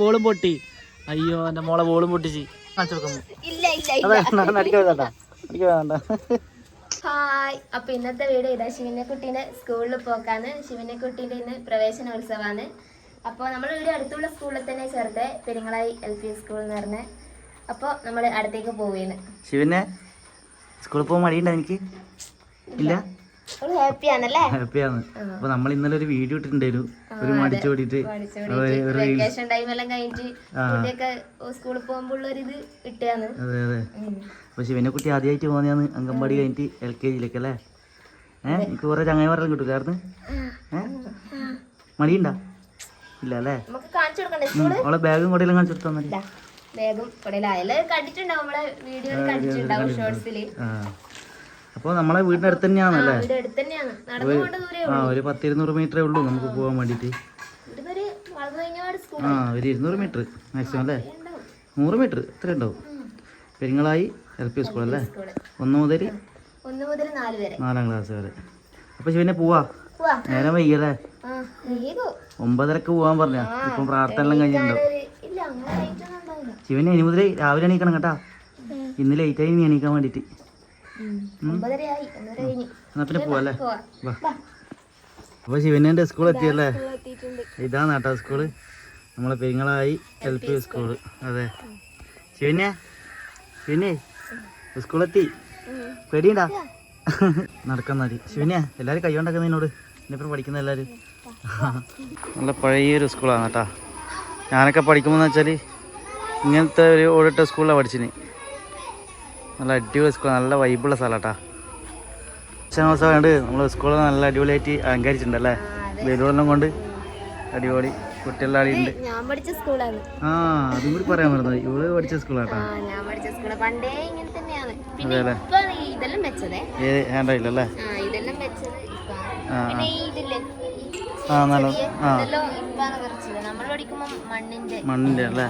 ബോളും പൊട്ടി. അയ്യോ എന്റെ മോളെ ബോളും പൊട്ടിച്ച്. ഹായ്. അപ്പൊ ഇന്നത്തെ വീഡിയോ ഇതാ ശിവനെക്കുട്ടീന്റെ സ്കൂളിൽ പോക്കാണ് ശിവനെക്കുട്ടീന്റെ ഇന്ന് പ്രവേശനോത്സവമാണ് അപ്പോൾ നമ്മൾ ഇവിടെ അടുത്തുള്ള സ്കൂളിൽ തന്നെ ചേർത്ത് പെരിങ്ങളായി എൽ പി സ്കൂൾ എന്ന് പറഞ്ഞ്. അപ്പോൾ നമ്മൾ അടുത്തേക്ക് പോവുകയാണ് ശിവനെ സ്കൂളിൽ പോകാൻ മടിയുണ്ടോ എനിക്ക് ഇല്ല? ഹാപ്പിയാണല്ലേ? ഹാപ്പിയാണ്. അപ്പൊ നമ്മൾ ഇന്നലെ ഒരു വീഡിയോ ഇട്ടിട്ടുണ്ടായിരുന്നു. ഒരു മടിച്ചു ഓടിയിട്ട് സ്കൂളിൽ പോകുമ്പോൾ അതെ അതെ. അപ്പൊ ശിവനെ കുട്ടി ആദ്യമായിട്ട് പോകുന്നതാണ് അംഗൻവാടി കഴിഞ്ഞിട്ട് എൽ കെ ജിയിലേക്ക് അല്ലേ? ഏഹ് എനിക്ക് കുറെ ചങ്ങായിമാരെല്ലാം കിട്ടൂലായിരുന്നു ഏഹ് മടിയുണ്ടാ? ഇല്ല അല്ലേ? അവളെ ബാഗും കൊടയിലും കാണിച്ചു കൊടുത്താൽ മതി. ബാഗും കൊടയിലായാലും കണ്ടിട്ടുണ്ടാവും നമ്മളെ വീഡിയോയിൽ കണ്ടിട്ടുണ്ടാവും ഷോർട്സിൽ അപ്പോൾ നമ്മളെ വീടിന്റെ അടുത്ത് തന്നെയാണ്. ദൂരേ ആ ഒരു പത്തിരുന്നൂറ് മീറ്ററേ ഉള്ളൂ നമുക്ക് പോകാൻ വേണ്ടിയിട്ട്. ആ ഒരു ഇരുന്നൂറ് മീറ്റർ മാക്സിമം അല്ലേ? നൂറ് മീറ്റർ ഇത്ര ഉണ്ടാവും. പെരിങ്ങളായി എൽ പി സ്കൂൾ അല്ലേ? ഒന്ന് മുതൽ നാല് ക്ലാസ് വരെ. അപ്പൊ ശിവനെ പോവാ? നേരം വൈകിയല്ലേ? ഒമ്പതരക്ക് പോവാൻ പറഞ്ഞ. ഇപ്പം പ്രാർത്ഥന എല്ലാം കഴിഞ്ഞിട്ടുണ്ടാവും ശിവനെ ഇനി മുതൽ രാവിലെ എണീക്കണം കേട്ടാ. ഇന്ന് ലേറ്റായി നീ എണീക്കാൻ വേണ്ടിയിട്ട് ഒമ്പതര ആയി ഒന്നര കഴിഞ്ഞ് എന്നാ പിന്നെ പോവല്ലേ? പോവാ. വാ. വാ. അപ്പോൾ ശിവനെ സ്കൂൾ എത്തിയല്ലേ? ഇതാണ് കേട്ടോ സ്കൂൾ. നമ്മളെ പെങ്ങളായി എൽ പി സ്കൂൾ. അതെ. ശിവനെ? ശിവനെ? സ്കൂളെത്തി പേടിയുണ്ടാ? നടക്കാൻ മതി. ശിവനെ കൈ കൈകൊണ്ടൊക്കെ നിന്നോട്. ഇന്നിപ്പോ പഠിക്കുന്ന എല്ലാരും. നല്ല പഴയൊരു സ്കൂളാണ് കേട്ടാ. ഞാനൊക്കെ പഠിക്കുമ്പോൾ വെച്ചാൽ ഇങ്ങനത്തെ ഒരു ഓടിട്ട സ്കൂളിലാണ് പഠിച്ചിന് നല്ല അടിപൊളി സ്കൂൾ നല്ല വൈബുള്ള സ്ഥലട്ടാ. അച്ഛൻ ദിവസം കണ്ട് നമ്മൾ സ്കൂളിൽ നല്ല അടിപൊളിയായിട്ട് അലങ്കരിച്ചിട്ടുണ്ടല്ലേ? ബലൂണെല്ലാം കൊണ്ട് അടിപൊളി കുട്ടികളുടെ ഉണ്ട്. ഞാൻ പഠിച്ച സ്കൂളാണ് ആ അതും കൂടി പറയാൻ മറന്നു. ഇവൾ പഠിച്ച സ്കൂളാട്ടോ ഞാൻ പഠിച്ച പണ്ടേ ഇങ്ങനെ തന്നെയാണ്. പിന്നെ ഇപ്പൊ ഇതെല്ലാം വെച്ചതേ. ഏ ആ ഇതെല്ലാം വെച്ചത് ആ പിന്നെ ഈ ഇതില്ലേ? ആ നല്ല ആ. ഇതെല്ലാം ഇപ്പാണ് കുറച്ചത് നമ്മൾ പഠിക്കുമ്പോൾ മണ്ണിന്റെ. മണ്ണിന്റെ അല്ലേ?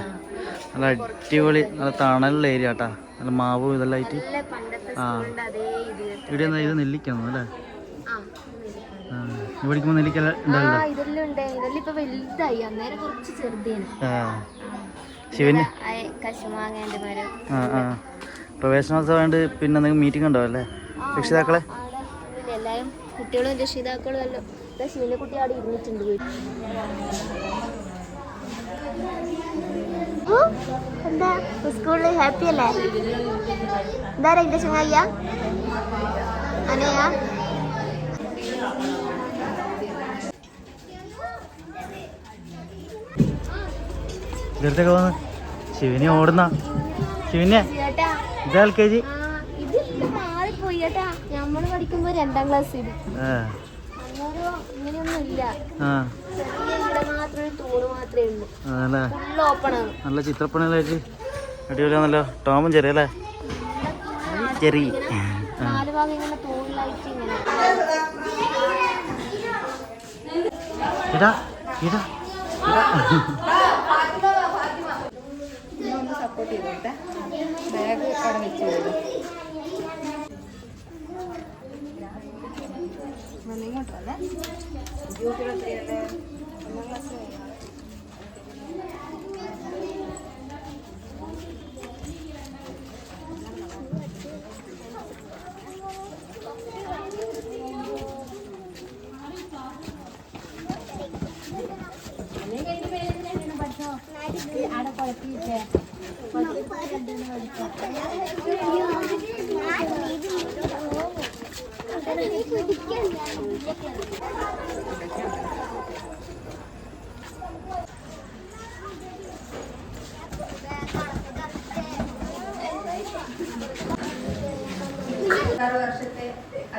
നല്ല അടിപൊളി നല്ല തണലുള്ള ഏരിയ കേട്ടാ നല്ല മാവും ഇതെല്ലാം ആയിട്ട് ആ. ഇവിടെ എന്താ ഇത് നെല്ലിക്കാണ് അല്ലേ? ഉണ്ട്. ശിവന്? ആ ആ വേണ്ട പിന്നെ എന്തെങ്കിലും മീറ്റിംഗ് ഉണ്ടാവും അല്ലേ? രക്ഷിതാക്കളെ? കുട്ടികളും രക്ഷിതാക്കളും എല്ലാം. ഇതാ കുട്ടി അവിടെ ഇരുന്നിട്ടുണ്ട്. എന്താ? സ്കൂളിൽ ഹാപ്പി അല്ലേ? എന്താ എന്റെ ചങ്ങായ്യ അനയാ? ശിവനെ ഓടുന്ന. ശിവനെ ഇതാ എൽ കെ ജി. നമ്മൾ പഠിക്കുമ്പോ രണ്ടാം ക്ലാസ് ഇങ്ങനെയൊന്നും ഇല്ല. നല്ല ചിത്രപ്പണികളായിട്ട്. അടിപൊളിയാണല്ലോ. ടോമും ചെറിയ അല്ലേ? ചെറി. ഇടാ ഇടാ ഇടാ സപ്പോർട്ട് ചെയ്തോട്ടെ ബാഗ് അവിടെ വെച്ച് വിടും ഇങ്ങോട്ടല്ലേ ആറ്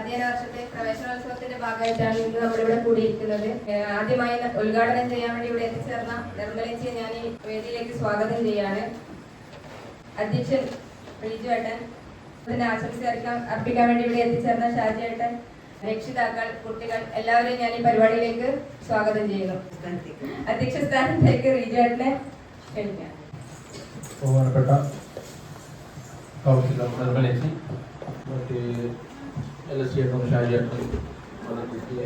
അധ്യയന വർഷത്തെ പ്രവേശനോത്സവത്തിന്റെ ഭാഗമായിട്ടാണ് ഇന്ന് നമ്മളിവിടെ കൂടിയിരിക്കുന്നത്. ആദ്യമായി ഉദ്ഘാടനം ചെയ്യാൻ വേണ്ടി ഇവിടെ എത്തിച്ചേർന്ന നിർമ്മലജിയെ ഞാൻ ഈ വേദിയിലേക്ക് സ്വാഗതം ചെയ്യാണ്. അധ്യക്ഷൻ റിജു ഏട്ടൻ അതിന്റെ ആശംസ അർപ്പിക്കാൻ വേണ്ടി ഇവിടെ എത്തിച്ചേർന്ന ഷാജി ഏട്ടൻ രക്ഷിതാക്കൾ കുട്ടികൾ എല്ലാവരെയും ഞാൻ ഈ പരിപാടിയിലേക്ക് സ്വാഗതം ചെയ്യുന്നു. അധ്യക്ഷ സ്ഥാനത്തേക്ക് റിജു ഏട്ടനെ ക്ഷണിക്കാം. ബഹുമാനപ്പെട്ട കൗൺസിലർ നിർമ്മലേച്ചി മറ്റ് എൽ എസ് സി എട്ടും ഷാജിയേട്ടും കുട്ടിയെ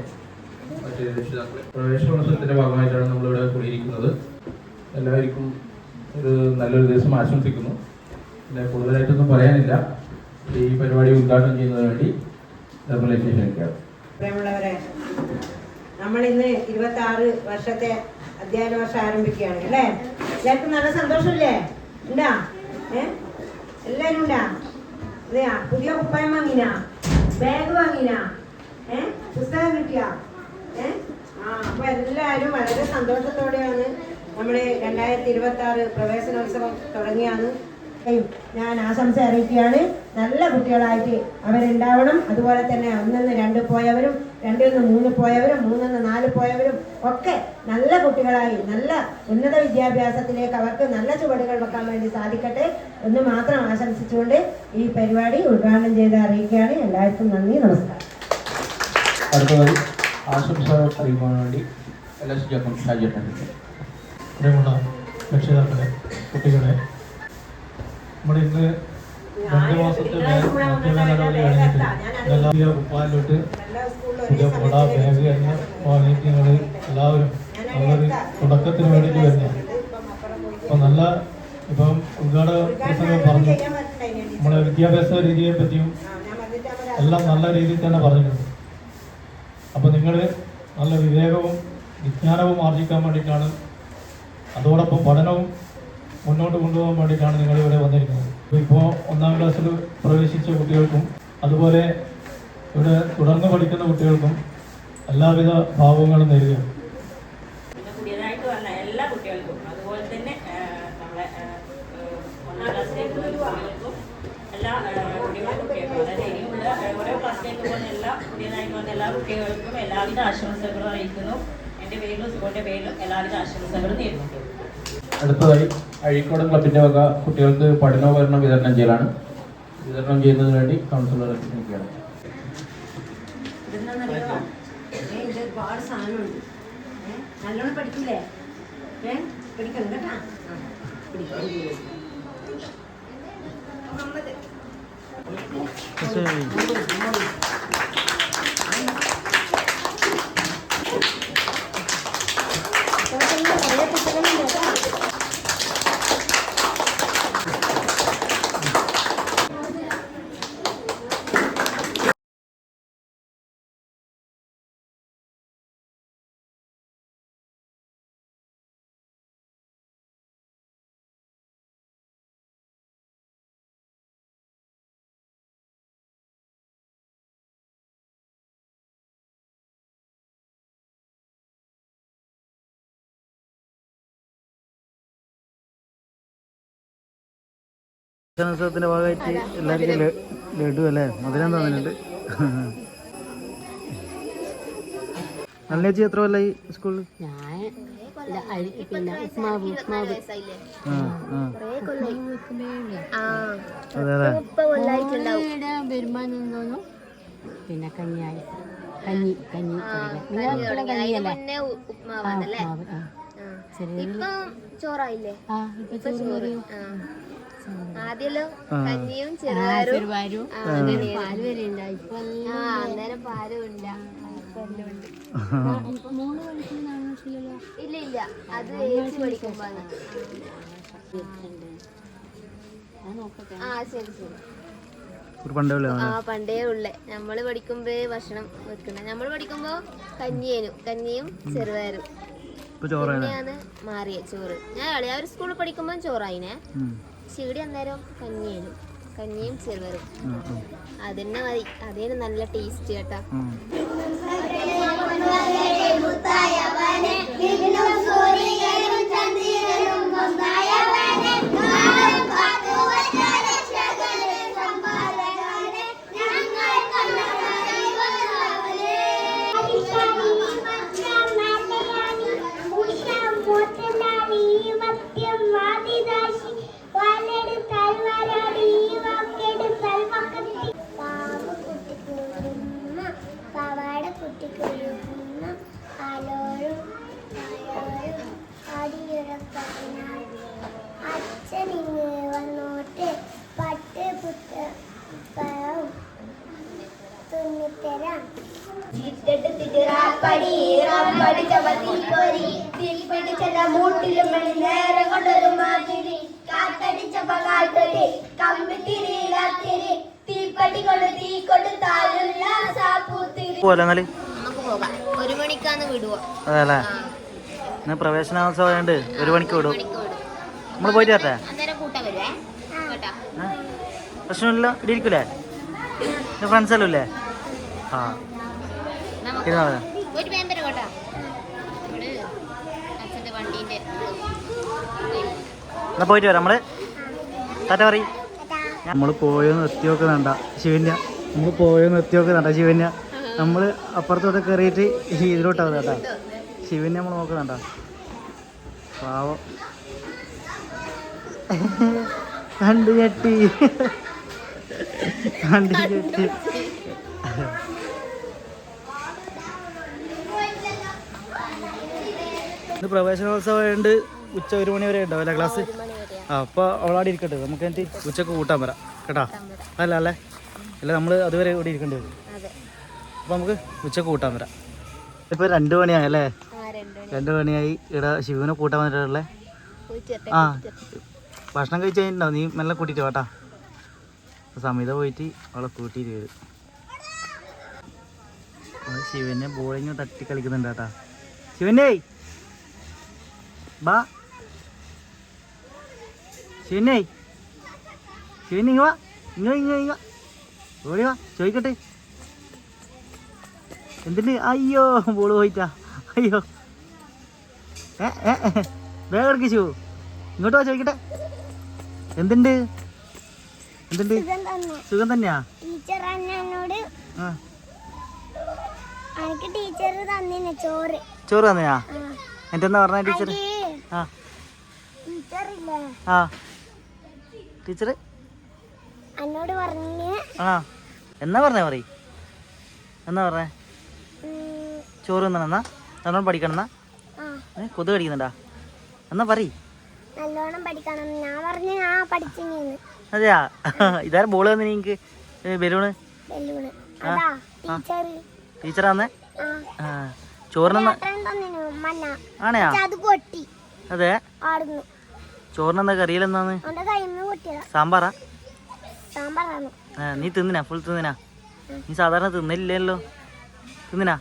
മറ്റ് രക്ഷിതാക്കളെ. പ്രവേശനോത്സവത്തിന്റെ ഭാഗമായിട്ടാണ് നമ്മളിവിടെ കൂടിയിരിക്കുന്നത്. എല്ലാവർക്കും ഒരു നല്ലൊരു ദിവസം ആശംസിക്കുന്നു. പിന്നെ കൂടുതലായിട്ടൊന്നും പറയാനില്ല. ഈ പരിപാടി ഉദ്ഘാടനം ചെയ്യുന്നതിന് വേണ്ടി നിർമ്മലേക്ക് ക്ഷണിക്കാം പ്രിയമുള്ളവരെ നമ്മൾ ഇന്ന് ഇരുപത്തി ആറ് വർഷത്തെ അധ്യയന വർഷം ആരംഭിക്കുകയാണ് അല്ലേ? എല്ലാവർക്കും നല്ല സന്തോഷമില്ലേ? ഉണ്ടാ? ഏ? എല്ലാവരും ഉണ്ടാ? അതെയാ? പുതിയ കുപ്പായം വാങ്ങിനാ? ബാഗ് വാങ്ങിനാ? ഏ? പുസ്തകം കിട്ടിയാ? ഏ? ആ അപ്പൊ എല്ലാവരും വളരെ സന്തോഷത്തോടെയാണ് നമ്മുടെ രണ്ടായിരത്തി ഇരുപത്തി ആറ് പ്രവേശനോത്സവം തുടങ്ങിയാണ് ഞാൻ ആശംസ അറിയിക്കുകയാണ്. നല്ല കുട്ടികളായിട്ട് അവരുണ്ടാവണം. അതുപോലെ തന്നെ ഒന്നിന്ന് രണ്ട് പോയവരും രണ്ടിൽ നിന്ന് മൂന്ന് പോയവരും മൂന്നിന്ന് നാല് പോയവരും ഒക്കെ നല്ല കുട്ടികളായി നല്ല ഉന്നത വിദ്യാഭ്യാസത്തിലേക്ക് അവർക്ക് നല്ല ചുവടുകൾ വെക്കാൻ വേണ്ടി സാധിക്കട്ടെ എന്ന് മാത്രം ആശംസിച്ചുകൊണ്ട് ഈ പരിപാടി ഉദ്ഘാടനം ചെയ്ത് അറിയിക്കുകയാണ്. എല്ലാവർക്കും നന്ദി നമസ്കാരം. അടുത്തതായി ആശംസ അറിയിക്കാൻ വേണ്ടി എല്ലാ ശുചിയാക്കും ഷാജിയേട്ടൻ പ്രിയമുള്ള രക്ഷിതാക്കളെ കുട്ടികളെ നമ്മുടെ ഇന്ന് രണ്ട് മാസത്തെ നല്ല സ്കൂളിൽ പുതിയ കുട ബാഗ് എല്ലാം വാങ്ങിയിട്ട് ഞങ്ങൾ എല്ലാവരും നല്ലൊരു തുടക്കത്തിന് വേണ്ടിയിട്ട് വരുന്നത് അപ്പം നല്ല ഇപ്പം ഉദ്ഘാടന പ്രസംഗം പറഞ്ഞു നമ്മുടെ വിദ്യാഭ്യാസ രീതിയെ പറ്റിയും എല്ലാം നല്ല രീതിയിൽ തന്നെ പറഞ്ഞിട്ടുണ്ട്. അപ്പോൾ നിങ്ങൾ നല്ല വിവേകവും വിജ്ഞാനവും ആർജിക്കാൻ വേണ്ടിയിട്ടാണ് അതോടൊപ്പം പഠനവും മുന്നോട്ട് കൊണ്ടുപോകാൻ വേണ്ടിയിട്ടാണ് നിങ്ങൾ ഇവിടെ വന്നിരിക്കുന്നത്. ഇപ്പോൾ ഒന്നാം ക്ലാസ്സിൽ പ്രവേശിച്ച കുട്ടികൾക്കും അതുപോലെ ഇവിടെ തുടർന്ന് പഠിക്കുന്ന കുട്ടികൾക്കും എല്ലാവിധ ഭാവങ്ങളും നേരുക പിന്നെ വന്ന എല്ലാ കുട്ടികൾക്കും അതുപോലെ തന്നെ ഒന്നാം എല്ലാ കുട്ടികൾക്കും എല്ലാ കുട്ടികൾക്കും എല്ലാവിധ ആശംസകളും അറിയിക്കുന്നു. എന്റെ പേരിലും സ്കൂളിന്റെ പേരിലും എല്ലാവിധ ആശംസകളും നേരുന്നുണ്ട് അടുത്തതായി അഴീക്കോടൻ ക്ലബിന്റെ വക കുട്ടികൾക്ക് പഠനോപകരണം വിതരണം ചെയ്യലാണ്. വിതരണം ചെയ്യുന്നതിന് വേണ്ടി കൗൺസിലർ എത്തിയിരിക്കുകയാണ്. ഒരുപാട് സാധനമുണ്ട്. നല്ലോണം പഠിക്കില്ലേ ഏ പഠിക്കണം കേട്ടാ? പഠിക്കണം ഉത്സവത്തിന്റെ ഭാഗമായിട്ട് എല്ലാവർക്കും ലഡു അല്ലേ? മധുരം തന്നിട്ടുണ്ട്. നല്ല ചേച്ചി എത്ര കൊല്ലായി സ്കൂളിൽ ഞാൻ പിന്നെ ഉപ്മാവ് ഉപ്മാവ് ആ ആ ആ. അതെ അതെ. മുപ്പത് കൊല്ലായിട്ടുണ്ടാവും വരുമാനം പിന്നെ കഞ്ഞിയായി. കഞ്ഞി കഞ്ഞി കഞ്ഞി തുടങ്ങി. അതിന് മുന്നേ ഉ- ആ ആ. ഇപ്പം ചോറായില്ലേ? ആ ഇപ്പൊ ചോറ് ആ. ആദ്യല്ലോ കഞ്ഞിയും ചെറുവാരും പാൽ വരെ ഉണ്ടായി ഇപ്പൊ ആ അന്നേരം പാലും ഇല്ല. ഇല്ല ഇല്ല. അത് ഏച്ചി ആ ശരി ശരി. പണ്ടേ ഉള്ള ആ പണ്ടേ ഉള്ളേ. നമ്മൾ പഠിക്കുമ്പേ ഭക്ഷണം വെക്കണ നമ്മൾ പഠിക്കുമ്പോ കഞ്ഞിയനും കഞ്ഞിയും ചെറുപയറും. മാറിയ ചോറ്. ഞാൻ ഒരു സ്കൂളിൽ പഠിക്കുമ്പോ ചോറായിനെ. ഇവിടെ അന്നേരം കഞ്ഞിയും കഞ്ഞിയും ചെറുവരും അതന്നെ മതി. അതേ നല്ല ടേസ്റ്റ് കേട്ടാ. കുട്ടിക്കൊരുങ്ങുന്ന ആലോരും ആലോരും ആടിയുറക്കത്തിനാൽ അച്ഛൻ ഇങ്ങ് വന്നോട്ട്. പട്ട് പുസ്തകവും തുന്നിത്തരാം. മൂട്ടിലും മണി നേരം കൊണ്ടൊരു മാതിരി. കാത്തടിച്ച പകാത്തടി കമ്പിത്തിരിയിലാത്തിരി തീപ്പട്ടി കൊണ്ട് തീ കൊണ്ട് താലുള്ള സാപ്പൂത്തിരി. ഒരു മണിക്കാന്ന് വിടുവോ. അതെ അല്ലേ ഇന്ന് പ്രവേശനോത്സവം ആയതുകൊണ്ട് ഒരു മണിക്ക് വിടും. നമ്മൾ പോയിട്ട് വരട്ടെ? പ്രശ്നമില്ല. ഇവിടെ ഇരിക്കൂലേ ഫ്രണ്ട്സ് എല്ലാം ഇല്ലേ? ആ. നമുക്ക് ഇരുന്നാ മതി. ഒരു പേമ്പര് അച്ഛന്റെ വണ്ടീന്റെ എന്നാ പോയിട്ട് വരാം നമ്മൾ. താറ്റ പറയും. നമ്മൾ പോയോ നിർത്തിയൊക്കെ വേണ്ട ശിവന്യ. നമ്മൾ പോയോ നിർത്തിയൊക്കെ വേണ്ട ശിവന്യ. നമ്മൾ അപ്പുറത്തോട്ട് കയറിയിട്ട് ഇതിലോട്ടാവും കേട്ടാ. ശിവനെ നമ്മൾ നോക്കുന്നുണ്ടോ പാവം. കണ്ടു ഞെട്ടി. കണ്ടു ഞെട്ടി. ഇന്ന് പ്രവേശനോത്സവം ആയതുകൊണ്ട് ഉച്ച ഒരു മണി വരെ ഉണ്ടാവും അല്ലേ ക്ലാസ്? ആ അപ്പോൾ അവളാടി ഇരിക്കട്ടെ. നമുക്ക് എന്നിട്ട് ഉച്ചയ്ക്ക് കൂട്ടാൻ വരാം. കേട്ടാ? അല്ല അല്ലേ? അല്ല നമ്മൾ അതുവരെ ഇവിടെ ഇരിക്കേണ്ടി വരും. അപ്പോൾ നമുക്ക് ഉച്ചയ്ക്ക് കൂട്ടാൻ വരാം. ഇപ്പോൾ രണ്ട് മണിയായി അല്ലേ? ആ രണ്ടു മണി രണ്ട് മണിയായി. ഇവിടെ ശിവനെ കൂട്ടാൻ വന്നിട്ടുള്ളേ. പോയിട്ട് ആ. ഭക്ഷണം കഴിച്ച് കഴിഞ്ഞിട്ടുണ്ടാവും നീ മെല്ലെ കൂട്ടിയിട്ട് വാട്ടാ സമിത പോയിട്ട് അവളെ കൂട്ടിയിട്ട് വരും. ശിവനെ ബോളിങ് തട്ടി കളിക്കുന്നുണ്ട് കേട്ടാ. ശിവനെ ബാ ശിവനെ ശിവനെ ഇങ്ങ വാ. ഇങ്ങ ഇങ്ങ ഇങ്ങ ഓടി വാ ചോദിക്കട്ടെ. എന്തിന്? അയ്യോ ബോൾ പോയിട്ടാ. അയ്യോ. ഏ ഏ. വേഗം ഇങ്ങോട്ട് വാ ചോദിക്കട്ടെ. എന്തുണ്ട്? എന്തുണ്ട്? സുഖം തന്നെയാ? ടീച്ചർ എന്നോട് ആ. എനിക്ക് ടീച്ചർ തന്നിന് ചോറ്. ചോറ് തന്നെയാ? എന്തെന്നാ പറഞ്ഞ ടീച്ചർ? ആ. ആ. ടീച്ചർ? എന്നോട് പറഞ്ഞ് ആ. എന്നാ പറഞ്ഞേ പറ എന്നാ പറഞ്ഞേ? ചോറ് തിന്നണമെന്നാ നല്ലോണം പഠിക്കണമെന്നാ ഏ കൊതു കടിക്കുന്നുണ്ടാ? എന്നാ പറ നല്ലോണം പഠിക്കണം. ഞാൻ പറഞ്ഞു അതെയാ? ഇതാരും ബോൾ തന്നെ എനിക്ക് ബലൂണ്? ടീച്ചറാന്നേ ചോറിനെന്നാ? ആണയാ? അത് ചോറിനെന്താ കറിയിലെന്താന്ന് സാമ്പാറാ? നീ തിന്നിനാ? ഫുൾ തിന്നിനാ? നീ സാധാരണ തിന്നില്ലല്ലോ തിന്നിനാ?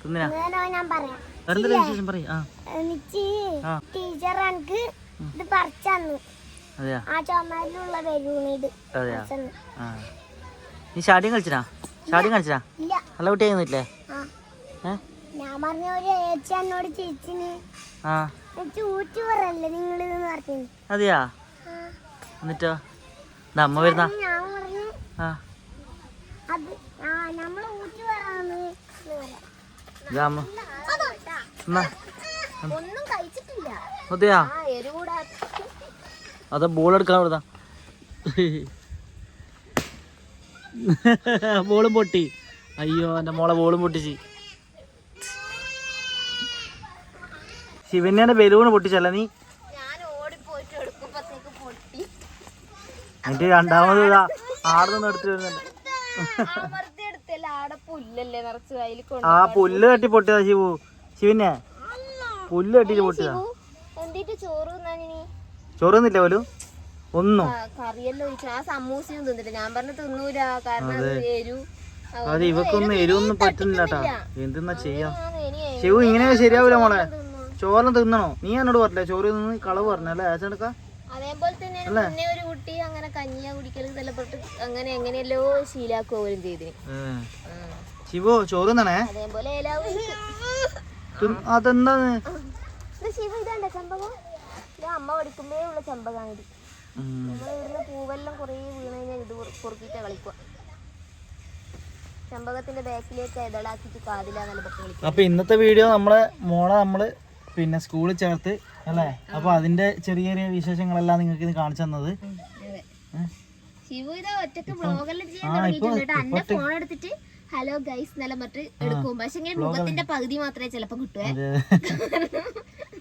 തിന്നിനാ ഞാൻ പറയാം? വേറെന്താ വിശേഷം പറയും. ആ. എനിക്ക് ടീച്ചർ എനിക്ക് ഇത് പറിച്ചന്നു ആ ചുമരിലുള്ള ഇത് നീ ഷാഡിയും കളിച്ചിനാ? ഷാഡിയും കളിച്ചിനാ? ഇല്ല. നല്ല കുട്ടിയായിരുന്നില്ലേ ആ. ഞാൻ പറഞ്ഞ ഒരു ഏച്ചി എന്നോട് ചേച്ചിന് ആ. എനിക്ക് ഊറ്റി പറയല്ലേ നിങ്ങൾ പറഞ്ഞു. അതെയാ? എന്നിട്ടോ? അമ്മ വരുന്ന? ഞാൻ പറഞ്ഞു അത് ആ ഊറ്റി പറയാന്ന് എന്ന് പറയാം. ഇതാ അതാ. ഒന്നും കഴിച്ചിട്ടില്ല അതെയാ അതാ ബോൾ എടുക്കാൻ ഇവിടുന്നാ ബോളും പൊട്ടി അയ്യോ എന്റെ മോളെ ബോളും പൊട്ടിച്ച് ശിവന്യന്റെ ബലൂണ് പൊട്ടിച്ചല്ല നീ എന്നിട്ട് രണ്ടാമത് ഇതാ എടുത്തു എടുത്തിട്ട് വരുന്നുണ്ട് പുല്ലല്ലേ നിറച്ച് ആ പുല്ല് കെട്ടി പൊട്ടിയതാ ശിവു. ശിവനെ. പുല്ല് തട്ടിട്ട് പൊട്ടിയതാ എന്തിട്ട് ചോറ് തിന്നാനി ചോറ് തിന്നില്ല പോലും. ഒന്നും. കറിയെല്ലാം ഒഴിച്ചു. ആ സമൂസയും തിന്നിട്ട് ഞാൻ പറഞ്ഞു തിന്നൂല. കാരണം അത്. എരു. അത് ഇവക്കൊന്നും എരിവൊന്നും പറ്റുന്നില്ലാട്ടാ എന്തെന്നാ ചെയ്യാ? ശിവു ഇങ്ങനെ ശരിയാവൂല മോളെ. ചോറിന് തിന്നണോ? നീ എന്നോട് പറഞ്ഞില്ല? ചോറ് തിന്ന് കളവ് പറഞ്ഞല്ലേ ആച്ചെടുക്ക അതേപോലെ തന്നെ മുന്നേ ഒരു കുട്ടി അങ്ങനെ കഞ്ഞിയ കുടിക്കലും തലപ്പെട്ട് അങ്ങനെ എങ്ങനെയല്ലോ ശീലാക്കുക പോലും ചെയ്തിന്. ശിവു ചോറ് തന്നേ അതേപോലെ അതെന്താണ് ശിവ ഇതാണ്ട ചെമ്പകം? ഇത് അമ്മ ഉള്ള ചെമ്പകാണ് ഇത്. നമ്മൾ ഇവിടുന്ന് പൂവെല്ലാം കുറേ വീണ് കഴിഞ്ഞാൽ ഇത് പൊറുക്കിയിട്ട് കളിക്കുക ചെമ്പകത്തിന്റെ ബാക്കിലേക്ക് ഇതളാക്കിയിട്ട് കാതിലാന്നല്ല പറ്റി കളിക്കുക അപ്പൊ ഇന്നത്തെ വീഡിയോ നമ്മളെ മോളെ നമ്മൾ പിന്നെ സ്കൂളിൽ ചേർത്ത് അല്ലേ? അപ്പൊ അതിന്റെ ചെറിയ ചെറിയ വിശേഷങ്ങളെല്ലാം നിങ്ങൾക്ക് ഇത് കാണിച്ചു തന്നത്. ശിവ ഇതാ ഒറ്റയ്ക്ക് ബ്ലോഗെല്ലാം തുടങ്ങിയിട്ടുണ്ട് എന്റെ ഫോൺ എടുത്തിട്ട് ഹലോ ഗൈസ് നല്ല മറ്റ് എടുക്കും. പക്ഷെ ഇങ്ങനെ മുഖത്തിന്റെ പകുതി മാത്രമേ ചിലപ്പോ കിട്ടുവേ.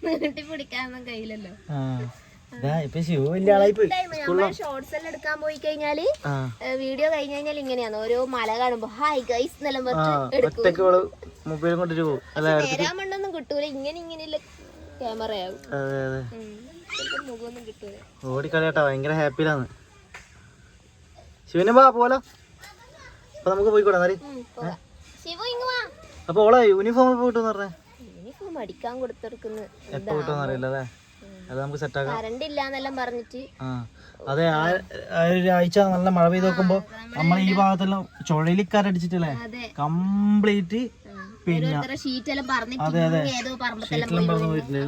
നീട്ടി പിടിക്കാനൊന്നും കയ്യിലല്ലോ ഷോർട്സ് എല്ലാം എടുക്കാൻ പോയി കഴിഞ്ഞാൽ വീഡിയോ കഴിഞ്ഞ കഴിഞ്ഞാൽ ഇങ്ങനെയാണ്. ഓരോ മല കാണുമ്പോ ഹായ് ഗൈസ് എന്നെല്ലാം മണ്ണൊന്നും കിട്ടൂല. ഇങ്ങനെ ഇങ്ങനെയുള്ള ക്യാമറയാവും മുഖമൊന്നും കിട്ടൂല. ഓടിക്കളിയാട്ടാ ഭയങ്കര ഹാപ്പിയിലാണ് ശിവന് ബാ പോലോ അപ്പൊ നമുക്ക് പോയിക്കൂടാ എന്നാൽ. അപ്പൊ ഓളെ യൂണിഫോം എപ്പോ കിട്ടും പറഞ്ഞേ യൂണിഫോം അടിക്കാൻ എപ്പോ കിട്ടുമെന്ന് അറിയില്ല അല്ലേ? അത് നമുക്ക് സെറ്റാക്കാം കറണ്ട് ഇല്ലാന്നെല്ലാം പറഞ്ഞിട്ട്. അതെ ആ ആഴ്ച നല്ല മഴ പെയ്ത് നോക്കുമ്പോ നമ്മൾ ഈ ഭാഗത്തെല്ലാം ചുഴലിക്കാരടിച്ചിട്ടല്ലേ കംപ്ലീറ്റ് പിന്നെ അതെ അതെ. ഷീറ്റെല്ലാം പറഞ്ഞു പോയിട്ടുണ്ട്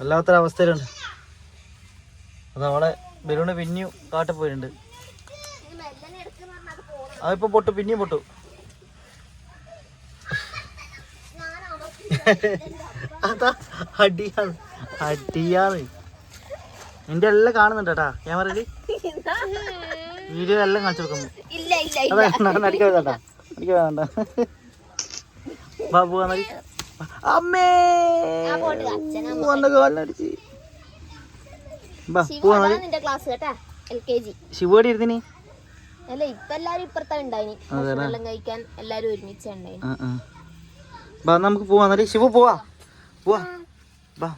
വല്ലാത്തൊരവസ്ഥയിലുണ്ട്. അത് അവളെ ബലൂണ് പിന്നെയും കാട്ടിൽ പോയിട്ടുണ്ട് അതിപ്പോ പൊട്ടു പിന്നെയും പൊട്ടു. അതാ അടിയാണ് അടിയാണ്. നിന്റെ എല്ലാം കാണുന്നുണ്ട് കേട്ടാ ക്യാമറയിൽ വീഡിയോ എല്ലാം കാണിച്ചു കൊടുക്കുന്നു. ഇല്ല ഇല്ല അതെ അടിക്കാൻ വേണ്ട അടിക്കാൻ വേണ്ട ബാബു വന്നടി. അമ്മേ! വന്ന കാലിനടിച്ച് ബാ പോവാ ശിവടി ഇരുന്നിനി അല്ല ഇപ്പൊ എല്ലാരും ഇപ്പുറത്താ ഉണ്ടായിനി. ഭക്ഷണമെല്ലാം കഴിക്കാൻ എല്ലാരും ഒരുമിച്ച് ഉണ്ടായിനി. ബാ നമുക്ക് പോവാ ശിവ ശിവു പോവാ. പോവാ. ബാ.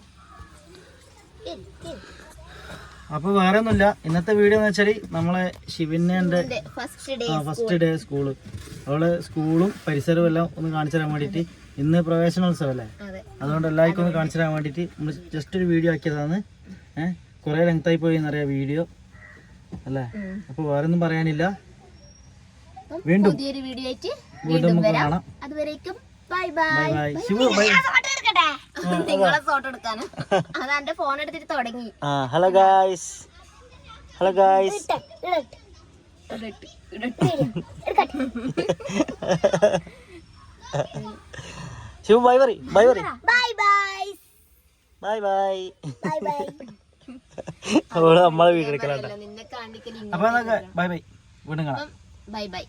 അപ്പൊ വേറെ ഒന്നുമില്ല ഇന്നത്തെ വീഡിയോ എന്ന് വെച്ചാൽ നമ്മളെ ശിവന്റെ ഫസ്റ്റ് ഡേ സ്കൂൾ അവൾ സ്കൂളും പരിസരവും എല്ലാം ഒന്ന് കാണിച്ചു തരാൻ വേണ്ടിട്ട് ഇന്ന് പ്രവേശനോത്സവം അല്ലേ? അതെ. അതുകൊണ്ട് എല്ലാവർക്കും ഒന്ന് കാണിച്ചു തരാൻ വേണ്ടിട്ട് നമ്മൾ ജസ്റ്റ് ഒരു വീഡിയോ ആക്കിയതാണ്. ഏഹ് കുറേ ആയി പോയി എന്നറിയാം വീഡിയോ. അല്ലേ? അപ്പൊ വേറെ ഒന്നും പറയാനില്ല വീണ്ടും പുതിയൊരു വീഡിയോ ആയിട്ട് വീണ്ടും കാണാം. അതുവരേക്കും bye bye Shivu bye photo എടുക്കട്ടെ? നിങ്ങളെ ഫോട്ടോ എടുക്കാന്. അത് ഫോൺ എടുത്തിട്ട് തുടങ്ങി. ആ hello guys hello guys Shiva. Bye പറ ബൈ പറ bye bye bye bye bye bye അവൾ നമ്മളെ വീഡിയോ എടുക്കലാണ്ട നിന്നെ കാണിക്കൽ അപ്പൊ ബൈ ബൈ. വീണ്ടും കാണാം. Bye bye.